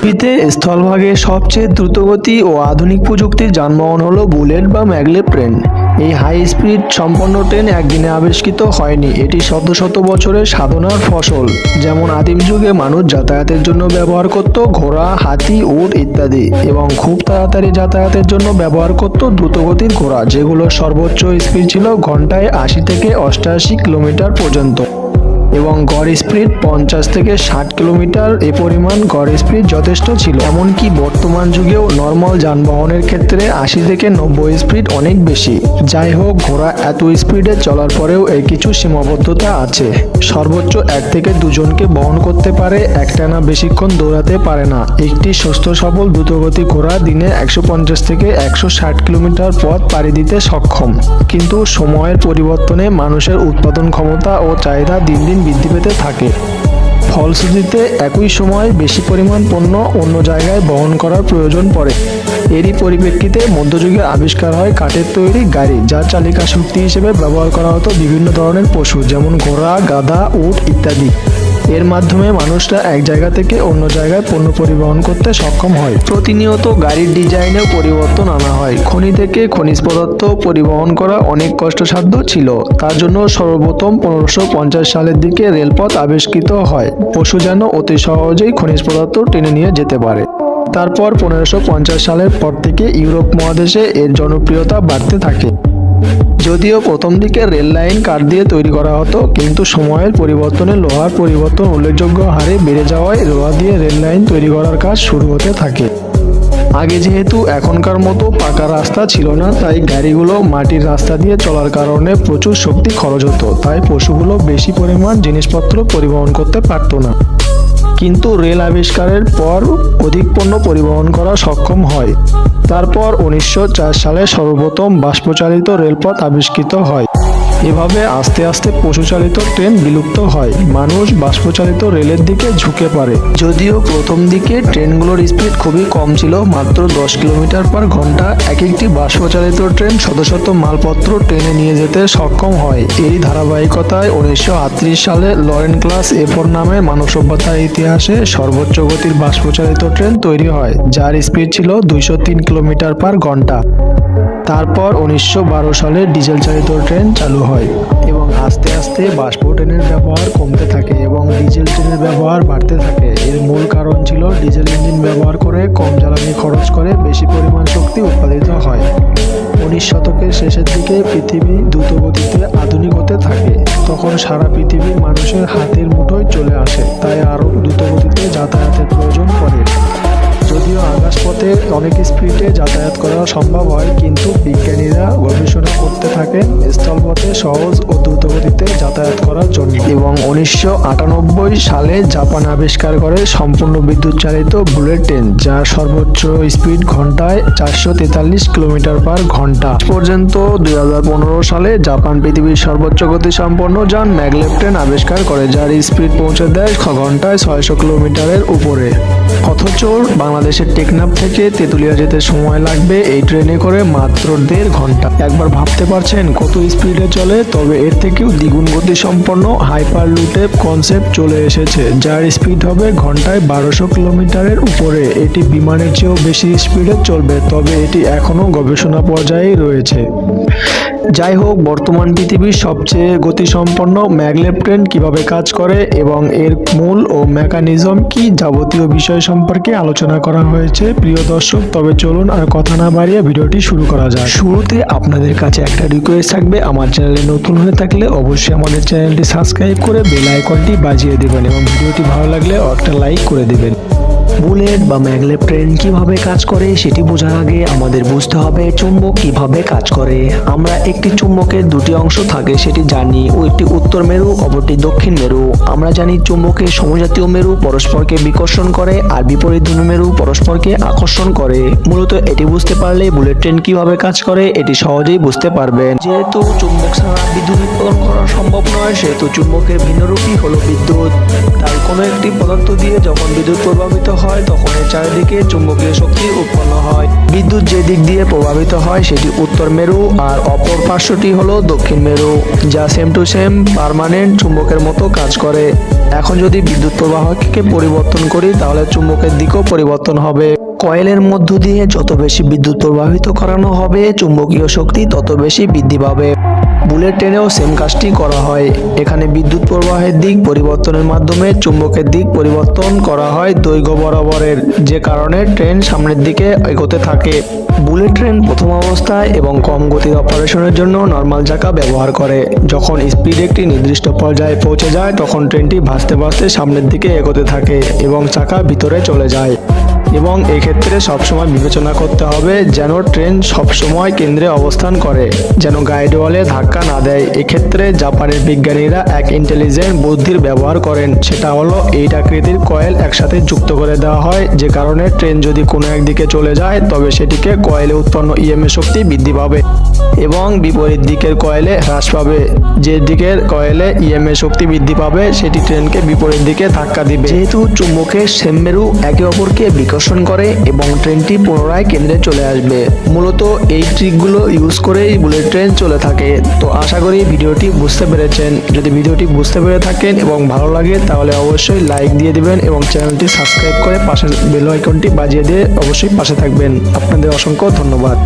পৃথিবীতে স্থলভাগে সবচেয়ে দ্রুতগতি ও আধুনিক প্রযুক্তির যানবাহন হলো বুলেট বা ম্যাগলেভ ট্রেন। এই হাই স্পিড সম্পন্ন ট্রেন একদিনে আবিষ্কৃত হয়নি। এটি শত শত বছরের সাধনার ফসল, যেমন আদিম যুগে মানুষ যাতায়াতের জন্য ব্যবহার করত ঘোড়া, হাতি, উট ইত্যাদি, এবং খুব তাড়াতাড়ি যাতায়াতের জন্য ব্যবহার করত দ্রুতগতির ঘোড়া, যেগুলোর সর্বোচ্চ স্পিড ছিল ঘন্টায় আশি থেকে অষ্টাশি কিলোমিটার পর্যন্ত। এবং গড় স্পিড পঞ্চাশ থেকে ষাট কিলোমিটার। এ পরিমাণ গড় স্পিড যথেষ্ট ছিল। এমনকি বর্তমান যুগেও নর্মাল যানবাহনের ক্ষেত্রে আশি থেকে নব্বই স্পিড অনেক বেশি। যাই হোক, ঘোড়া এত স্পিডে চলার পরেও এর কিছু সীমাবদ্ধতা আছে। সর্বোচ্চ এক থেকে দুজনকে বহন করতে পারে, একটানা বেশিক্ষণ দৌড়াতে পারে না। একটি সুস্থ সবল দ্রুতগতি ঘোড়া দিনে একশো পঞ্চাশ থেকে একশো ষাট কিলোমিটার পথ পাড়ি দিতে সক্ষম। কিন্তু সময়ের পরিবর্তনে মানুষের উৎপাদন ক্ষমতা ও চাহিদা দিন দিন বৃদ্ধি পেতে থাকে। ফলশ্রুতিতে একই সময় বেশি পরিমাণ পণ্য অন্য জায়গায় বহন করার প্রয়োজন পড়ে। এরই পরিপ্রেক্ষিতে মধ্যযুগে আবিষ্কার হয় কাঠের তৈরি গাড়ি, যার চালিকা শক্তি হিসেবে ব্যবহার করা হতো বিভিন্ন ধরনের পশু, যেমন ঘোড়া, গাধা, উট ইত্যাদি। এর মাধ্যমে মানুষরা এক জায়গা থেকে অন্য জায়গায় পণ্য পরিবহন করতে সক্ষম হয়। প্রতিনিয়ত গাড়ির ডিজাইনেও পরিবর্তন আনা হয়। খনি থেকে খনিজ পদার্থ পরিবহন করা অনেক কষ্টসাধ্য ছিল। তার জন্য সর্বপ্রথম পনেরোশো সালের দিকে রেলপথ আবিষ্কৃত হয়। পশু যেন অতি সহজেই খনিজ পদার্থ টেনে নিয়ে যেতে পারে। তারপর পনেরোশো সালের পর থেকে ইউরোপ মহাদেশে এর জনপ্রিয়তা বাড়তে থাকে। যদিও প্রথম দিকে রেল লাইন কাঠ দিয়ে তৈরি করা হতো, কিন্তু সময়ের পরিবর্তনে লোহার পরিবর্তন উল্লেখযোগ্য হারে বেড়ে যাওয়ায় লোহা দিয়ে রেল লাইন তৈরি করার কাজ শুরু হতে থাকে। আগে যেহেতু এখনকার মতো পাকা রাস্তা ছিল না, তাই গাড়িগুলো মাটির রাস্তা দিয়ে চলার কারণে প্রচুর শক্তি খরচ হতো, তাই পশুগুলো বেশি পরিমাণ জিনিসপত্র পরিবহন করতে পারতো না। কিন্তু রেল আবিষ্কারের পর অধিক পণ্য পরিবহন করা সক্ষম হয়। তারপর উনিশশো চার সালে সর্বপ্রথম বাষ্পচালিত রেলপথ আবিষ্কৃত হয়। এভাবে আস্তে আস্তে পশুচালিত ট্রেন বিলুপ্ত হয়। মানুষ বাষ্পচালিত রেলের দিকে ঝুঁকে পড়ে। যদিও প্রথম দিকে ট্রেনগুলোর স্পিড খুবই কম ছিল, মাত্র দশ কিলোমিটার পার ঘণ্টা। এক একটি বাষ্পচালিত ট্রেন শত শত মালপত্র ট্রেনে নিয়ে যেতে সক্ষম হয়। এরই ধারাবাহিকতায় উনিশশো আটত্রিশ সালে লরেন ক্লাস এফোর নামে মানব সভ্যতার ইতিহাসে সর্বোচ্চ গতির বাষ্পচালিত ট্রেন তৈরি হয়, যার স্পিড ছিল দুইশো তিন কিলোমিটার পার ঘণ্টা। তারপর উনিশশো বারো সালে ডিজেল চালিত ট্রেন চালু হয় এবং আস্তে আস্তে বাষ্প ট্রেনের ব্যবহার কমতে থাকে এবং ডিজেল ট্রেনের ব্যবহার বাড়তে থাকে। এর মূল কারণ ছিল ডিজেল ইঞ্জিন ব্যবহার করে কম জ্বালানি খরচ করে বেশি পরিমাণ শক্তি উৎপাদিত হয়। উনিশ শতকের শেষের দিকে পৃথিবী দ্রুত গতিতে আধুনিক হতে থাকে। তখন সারা পৃথিবী মানুষের হাতের মুঠোয় চলে আসে, তাই আরও দ্রুত গতিতে যাতায়াতের প্রয়োজন পড়ে। যদিও আকাশপথে অনেক স্পিডে যাতায়াত করা সম্ভব হয়, কিন্তু বিজ্ঞানীরা গবেষণা করতে থাকেন স্থলপথে সহজ ও দ্রুতগতিতে যাতায়াত করার জন্য। এবং উনিশশো আটানব্বই সালে জাপান আবিষ্কার করে সম্পূর্ণ বিদ্যুৎ চালিত বুলেট ট্রেন যার সর্বোচ্চ স্পিড ঘন্টায় চারশো তেতাল্লিশ কিলোমিটার পার ঘণ্টা। পর্যন্ত দুই হাজার পনেরো সালে জাপান পৃথিবীর সর্বোচ্চ গতি সম্পন্ন যান ম্যাগলেভ ট্রেন আবিষ্কার করে, যার স্পিড পৌঁছে দেয় ঘন্টায় ছয়শো কিলোমিটারের উপরে। অথচ বাংলাদেশের টেকনাফ থেকে তেঁতুলিয়া যেতে সময় লাগবে এই ট্রেনে করে মাত্র দেড় ঘণ্টা। একবার ভাবতে পারছেন কত স্পিডে চলে, তবে এর থেকেও দ্বিগুণ গতি সম্পন্ন হাইপার লুটেপ কনসেপ্ট চলে এসেছে। যার স্পিড হবে ঘন্টায় বারোশো কিলোমিটারের উপরে। এটি বিমানের চেয়েও বেশি স্পিডে চলবে, তবে এটি এখনও গবেষণা পর্যায়েই রয়েছে। যাই হোক, বর্তমান পৃথিবীর সবচেয়ে গতিসম্পন্ন ম্যাগলেভ ট্রেন কীভাবে কাজ করে এবং এর মূল ও মেকানিজম কি যাবতীয় বিষয় সম্পর্কে আলোচনা করা হয়েছে। প্রিয় দর্শক, তবে চলুন আর কথা না বাড়িয়ে ভিডিওটি শুরু করা যাক। শুরুতে আপনাদের কাছে একটা রিকোয়েস্ট থাকবে। আমার চ্যানেলে নতুন হয়ে থাকলে অবশ্যই আমাদের চ্যানেলটি সাবস্ক্রাইব করে বেল আইকনটি বাজিয়ে দেবেন এবং ভিডিওটি ভালো লাগলে একটা লাইক করে দেবেন। বুলেট বা ম্যাগলেভ ট্রেন কীভাবে কাজ করে সেটি বোঝার আগে আমাদের বুঝতে হবে চুম্বক কীভাবে কাজ করে। আমরা একটি চুম্বকের দুটি অংশ থাকে, সেটি জানি ও একটি উত্তর মেরু, অপরটি দক্ষিণ মেরু। আমরা জানি চুম্বকের সমজাতীয় মেরু পরস্পরকে বিকর্ষণ করে আর বিপরীত মেরু পরস্পরকে আকর্ষণ করে। মূলত এটি বুঝতে পারলে বুলেট ট্রেন কীভাবে কাজ করে এটি সহজেই বুঝতে পারবেন। যেহেতু চুম্বক ছাড়া বিদ্যুৎ উৎপাদন করা সম্ভব নয়, সেহেতু চুম্বকের ভিন্নরূপই হলো বিদ্যুৎ। তাই কোনো একটি পদার্থ দিয়ে যখন বিদ্যুৎ প্রভাবিত হয় তখন এর চারিদিকে চুম্বকীয় শক্তি উৎপন্ন হয়। বিদ্যুৎ যে দিক দিয়ে প্রভাবিত হয়, সেটি উত্তর মেরু আর অপর পার্শ্বটি হলো দক্ষিণ মেরু, যা সেম টু সেম পার্মানেন্ট চুম্বকের মতো কাজ করে। এখন যদি বিদ্যুৎ প্রবাহকে পরিবর্তন করি, তাহলে চুম্বকের দিকও পরিবর্তন হবে। কয়েলের মধ্য দিয়ে যত বেশি বিদ্যুৎ প্রবাহিত করানো হবে, চুম্বকীয় শক্তি তত বেশি বৃদ্ধি পাবে। বুলেট ট্রেনেও সেম কাজটি করা হয়। এখানে বিদ্যুৎ প্রবাহের দিক পরিবর্তনের মাধ্যমে চুম্বকের দিক পরিবর্তন করা হয় দৈর্ঘ্য বরাবরের, যে কারণে ট্রেন সামনের দিকে এগোতে থাকে। বুলেট ট্রেন প্রথম অবস্থায় এবং কম গতির অপারেশনের জন্য নর্মাল চাকা ব্যবহার করে। যখন স্পিড একটি নির্দিষ্ট পর্যায়ে পৌঁছে যায়, তখন ট্রেনটি ভাসতে ভাসতে সামনের দিকে এগোতে থাকে এবং চাকা ভিতরে চলে যায়। এবং এক্ষেত্রে সবসময় বিবেচনা করতে হবে যেন ট্রেন সবসময় কেন্দ্রে অবস্থান করে, যেন গাইড ওয়ালে ধাক্কা না দেয়। এক্ষেত্রে জাপানের বিজ্ঞানীরা এক ইন্টেলিজেন্ট বুদ্ধির ব্যবহার করেন, সেটা হলো এইট আকৃতির কয়েল একসাথে যুক্ত করে দেওয়া হয়, যে কারণে ট্রেন যদি কোনো একদিকে চলে যায়, তবে সেটিকে কয়েলে উৎপন্ন ইএমএ শক্তি বৃদ্ধি পাবে এবং বিপরীত দিকের কয়েলে হ্রাস পাবে। যে দিকের কয়েলে ইএমএ শক্তি বৃদ্ধি পাবে, সেটি ট্রেনকে বিপরীত দিকে ধাক্কা দিবে। যেহেতু চুম্বকের সেমমেরু একে অপরকে বিকর্ষণ করে এবং ট্রেনটি পুনরায় কেন্দ্রে চলে আসবে। মূলত এই ট্রিকগুলো ইউজ করেই বুলেট ট্রেন চলে থাকে। তো আশা করি ভিডিওটি বুঝতে পেরেছেন। যদি ভিডিওটি বুঝতে পেরে থাকেন এবং ভালো লাগে, তাহলে অবশ্যই লাইক দিয়ে দিবেন এবং চ্যানেলটি সাবস্ক্রাইব করে পাশে বেল আইকনটি বাজিয়ে দিয়ে অবশ্যই পাশে থাকবেন। আপনাদের অসংখ্য ধন্যবাদ।